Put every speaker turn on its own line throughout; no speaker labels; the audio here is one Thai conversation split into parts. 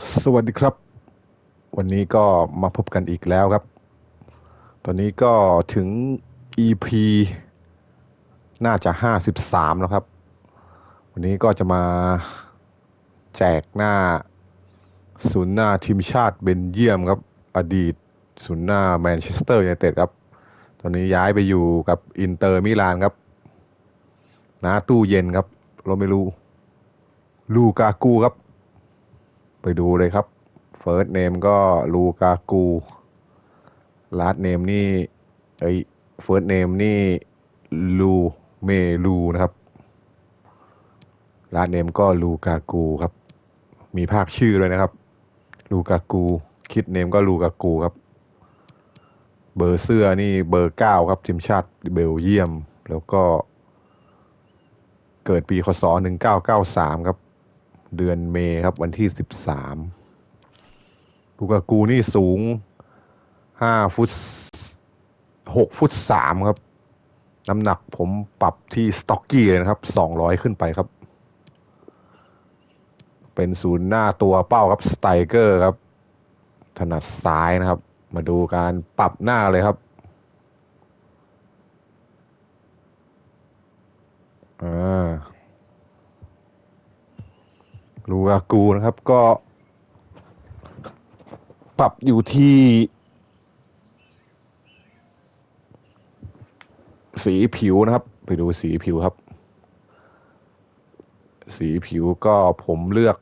สวัสดีครับ วันนี้ก็มาพบกันอีกแล้วครับ ตอนนี้ก็ถึง EP น่าจะห้าสิบสามแล้วครับ วันนี้ก็จะมาแจกหน้าศูนย์หน้าทีมชาติเบนเยียมครับ อดีตศูนย์หน้าแมนเชสเตอร์ยูไนเต็ดครับ ตอนนี้ย้ายไปอยู่กับอินเตอร์มิลานครับหน้าตู้เย็นครับ เราไม่รู้ ลูกากูครับ ไปดูเลยครับ เฟิร์สเนมก็ลูกากูลาสเนมนี่เอ้ยเฟิร์สเนมนี่ลูเมลูนะครับลาสเนมก็ลูกากูครับ มีภาคชื่อเลยนะครับ ลูกากู คิดเนมก็ลูกากูครับ เบอร์เสื้อนี่เบอร์เก้าครับทีมชาติเบลเยียม แล้วก็เกิดปีคศหนึ่งเก้าเก้าสามครับ เดือนเมษครับวันที่สิบสามลูกากูนี่สูงห้าฟุตหกฟุตสามครับ น้ำหนักผมปรับที่สต็อกกี้เลยนะครับสองร้อยขึ้นไปครับ เป็นศูนย์หน้าตัวเป้าครับสไตเกอร์ครับ ถนัดซ้ายนะครับ มาดูการปรับหน้าเลยครับอ่า กากูนะครับ ก็ ปรับอยู่ที่ สีผิวนะครับ ไปดูสีผิวครับ สีผิวก็ผมเลือก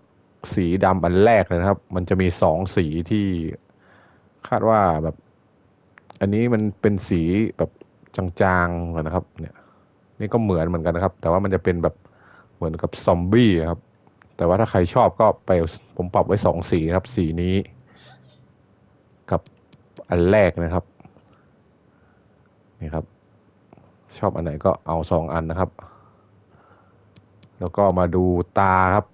สีดำอันแรกเลยนะครับ มันจะมีสองสีที่คาดว่าแบบ อันนี้มันเป็นสีแบบจางๆนะครับ เนี่ย นี่ก็เหมือนเหมือนกันนะครับ แต่ว่ามันจะเป็นแบบเหมือนกับซอมบี้ครับ แต่ว่าถ้าใครชอบก็ไปผมปรับไว้สองสีครับ สีนี้ กับอันแรกนะครับ นี่ครับ ชอบอันไหนก็เอาสองอันนะครับ แล้วก็มาดูตาครับ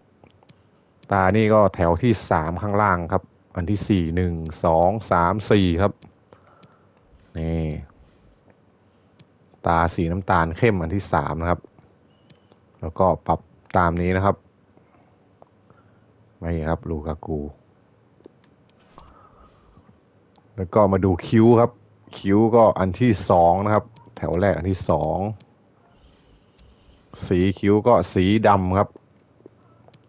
ตานี่ก็แถวที่สามข้างล่างครับ อันที่สี่หนึ่งสองสามสี่ครับนี่ตาสีน้ำตาลเข้มอันที่สามนะครับ แล้วก็ปรับตามนี้นะครับ ไม่ครับ ลูกากู แล้วก็มาดูคิ้วครับ คิ้วก็อันที่สองนะครับ แถวแรกอันที่สองสีคิ้วก็สีดำครับ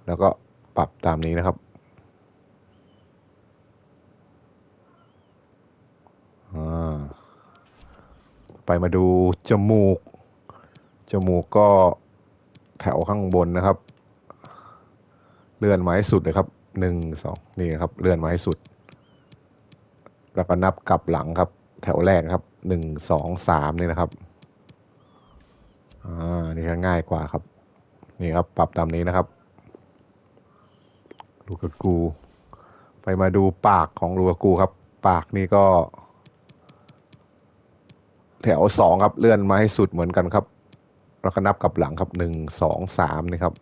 แล้วก็ปรับตามนี้นะครับอ่าไปมาดูจมูก จมูกก็แถวข้างบนนะครับ เลื่อนมาให้สุดเลยครับหนึ่งสองนี่ครับ เลื่อนมาให้สุด แล้วก็นับกลับหลังครับ แถวแรกครับหนึ่งสองสามนี่นะครับอ่านี่ก็ง่ายกว่าครับ นี่ครับ ปรับตามนี้นะครับลูกกู ไปมาดูปากของลูกกูครับ ปากนี่ก็ แถวสองครับเลื่อนมาให้สุดเหมือนกันครับ แล้วก็นับกลับหลังครับหนึ่งสองสามนี่ครับ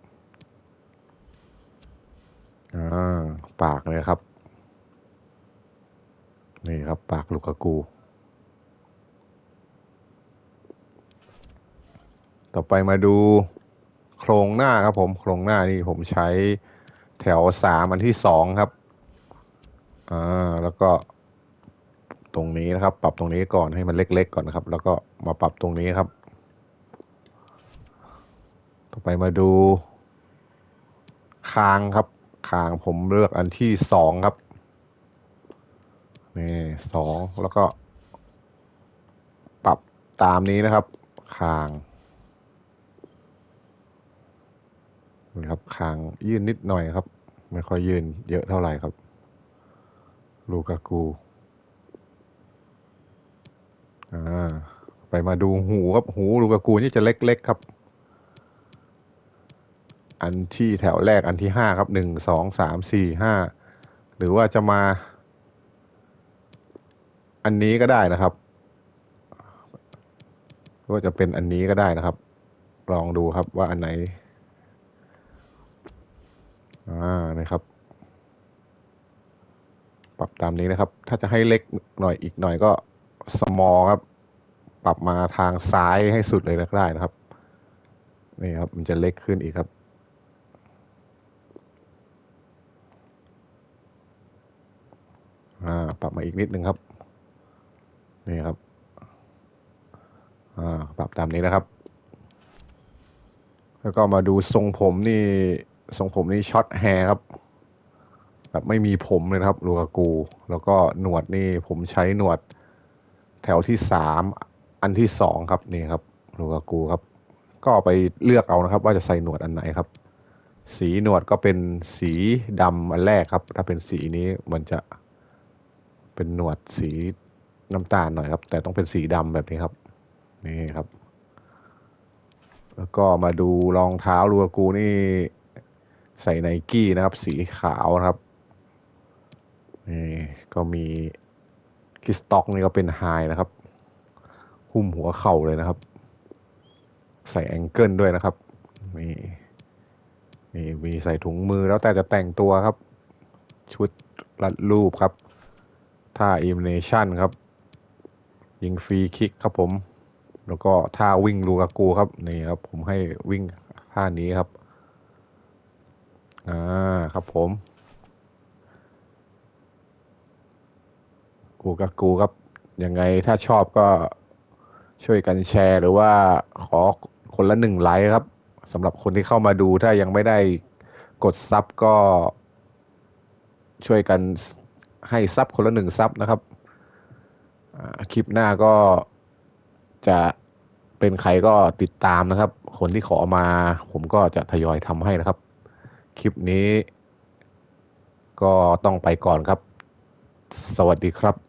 อ่าปากเลยครับ นี่ครับ ปากลูกากู ต่อไปมาดูโครงหน้าครับ ผมโครงหน้านี่ผมใช้แถวสามอันที่สองครับอ่าแล้วก็ตรงนี้นะครับ ปรับตรงนี้ก่อนให้มันเล็ก ๆ ก่อนนะครับ แล้วก็มาปรับตรงนี้ครับ ต่อไปมาดู คางครับ คางผมเลือกอันที่สองครับ นี่สองแล้วก็ ปรับตามนี้นะครับคางนี่ครับคางยื่นนิดหน่อยครับ ไม่ค่อยยื่นเยอะเท่าไหร่ครับ ลูกากูอ่าไปมาดูหูครับ หูลูกากูนี่จะเล็กๆครับ อันที่แถวแรกอันที่ห้าครับหนึ่งสองสามสี่ห้าหรือว่าจะมา อันนี้ก็ได้นะครับหรือว่าจะเป็นอันนี้ก็ได้นะครับ ลองดูครับว่าอันไหน อ่านะครับ ปรับตามนี้นะครับ ถ้าจะให้เล็กหน่อยอีกหน่อยก็ small ครับ ปรับมาทางซ้ายให้สุดเลยก็ได้นะครับ นี่ครับ มันจะเล็กขึ้นอีกครับา ปรับมาอีกนิดนึงครับ นี่ครับ อ่า ปรับตามนี้นะครับ แล้วก็มาดูทรงผมนี่ ทรงผมนี่ช็อตแฮร์ครับ แบบไม่มีผมเลยนะครับลูกากู แล้วก็หนวดนี่ผมใช้หนวด แถวที่สามอันที่สองครับนี่ครับลูกากูครับ ก็ไปเลือกเอานะครับ ว่าจะใส่หนวดอันไหนครับสีหนวดก็เป็นสีดำอันแรกครับ ถ้าเป็นสีนี้มันจะ เป็นหนวดสีน้ำตาลหน่อยครับ แต่ต้องเป็นสีดำแบบนี้ครับ นี่ครับ แล้วก็มาดูรองเท้าลูกากูนี่ ใส่ไนกี้นะครับ สีขาวนะครับนี่ก็มีกิสต็อกนี่ก็เป็นไฮนะครับ หุ้มหัวเข่าเลยนะครับ ใส่แองเกิลด้วยนะครับนี่นี่มีใส่ถุงมือแล้วแต่จะแต่งตัวครับ ชุดรัดรูปครับ ท่าอิมเนชั่นครับ ยิงฟรีคิกครับผม แล้วก็ท่าวิ่งลูกากูครับนี่ครับ ผมให้วิ่งท่านี้ครับอ่าครับผมกูกับกูครับยังไงถ้าชอบก็ช่วยกันแชร์ หรือว่าขอคนละหนึ่งไลค์ครับสำหรับคนที่เข้ามาดูถ้ายังไม่ได้กดซับก็ช่วยกัน ให้ซับคนละหนึ่งซับนะครับคลิปหน้าก็จะเป็นใครก็ติดตามนะครับ คนที่ขอมาผมก็จะทยอยทำให้นะครับ คลิปนี้ก็ต้องไปก่อนครับ สวัสดีครับ